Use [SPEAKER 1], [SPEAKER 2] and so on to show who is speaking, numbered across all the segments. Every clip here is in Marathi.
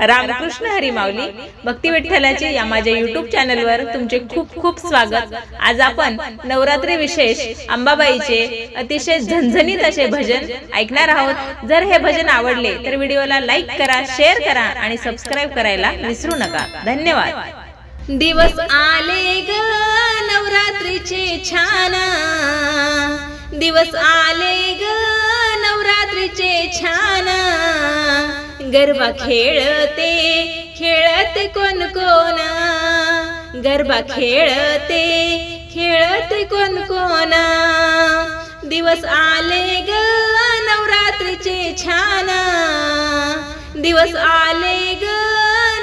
[SPEAKER 1] रामकृष्ण हरिमावली भक्ती विठ्ठलाचे या माझ्या युट्यूब चॅनलवर तुमचे खूप खूप स्वागत. आज आपण नवरात्री विशेष अंबाबाईचे अतिशय झणझणीत असे भजन ऐकणार आहोत. जर हे भजन आवडले तर व्हिडिओला लाईक करा शेअर करा आणि सबस्क्राईब करायला विसरू नका. धन्यवाद. दिवस आले ग नवरात्रीचे छान. दिवस आले ग नवरात्रीचे छान. गरबा खेळते खेळत कोण कोण? गरबा खेळते खेळत कोण कोण? दिवस आले ग नवरात्रीचे छान. दिवस आले ग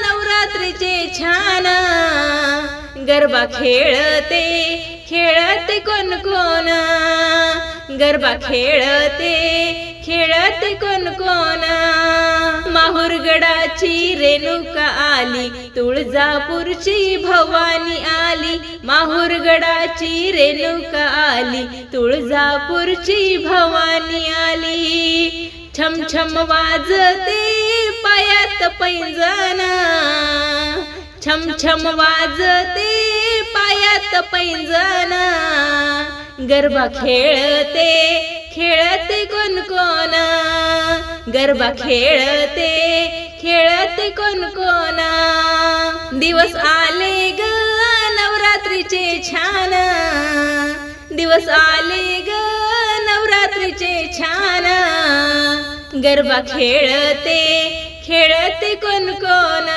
[SPEAKER 1] नवरात्रीचे छान. गरबा खेळते खेळत कोण कोण? गरबा खेळते खेळत कोण कोण? माहुरगडाची रेणुका आली. तुळजापूरची भवानी आली. माहुरगडाची रेणुका आली. तुळजापूरची भवानी आली. छम छम वाजते पायात पैंजण छम छम वाजते पायात पैंजण गरबा खेळते खेळते कोण कोण. गरबा खेळते खेळते कोण कोण दिवस आले ग नवरात्रीचे छान. दिवस आले ग नवरात्रीचे छान. गरबा खेळते खेळते कोण कोण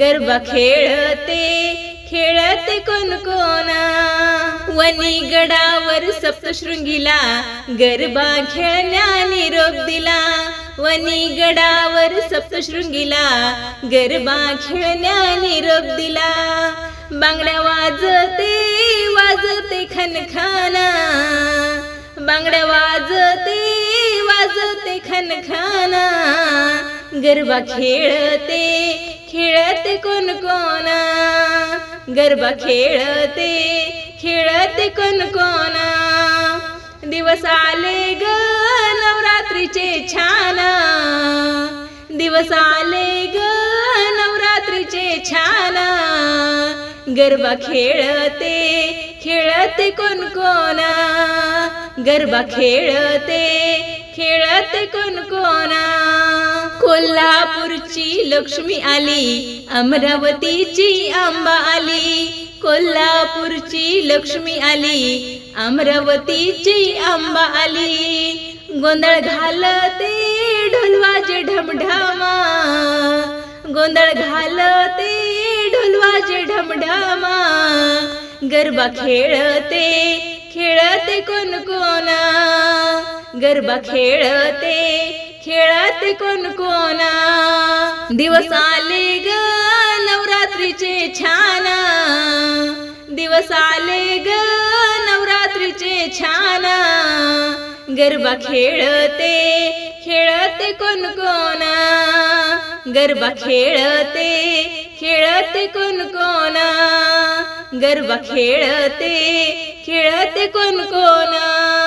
[SPEAKER 1] गरबा खेळते खेळते कोण कोण वनी गडावर सप्तशृंगीला गरबा खेळण्या दिला वनी गडावर सप्तशृंगीला गरबा खेळण्या निरोप दिला. बांगड्या वाजते वाजते खनखाना. बांगड्या वाजते वाजते खनखाना. गरबा खेळते खेळते कोण कोणा. गरबा खेळते खेळते कोण कोणा. दिवस आले ग नवरात्रीचे छान. दिवस आले ग नवरात्रीचे छान. गरबा खेळते खेळते कोण कोण. गरबा खेळते खेळते कोण कोण. कोल्हापूरची लक्ष्मी आली अमरावतीची आंबा आली. कोल्हापूरची लक्ष्मी आली अमरावतीची आंबा आली. गोंधळ घालते ढोलवाजे गोंधळ घालते ढोलवाजे ढमढमा. गरबा खेळते खेळते कोण कोणा. गरबा खेळते खेळते कोण कोणा. दिवस आले ग नवरात्रीचे छान. दिवस आले ग गरबा खेळते खेळते कोण कोणा? गरबा खेळते खेळते कोण कोण? गरबा खेळते खेळते कोण कोण?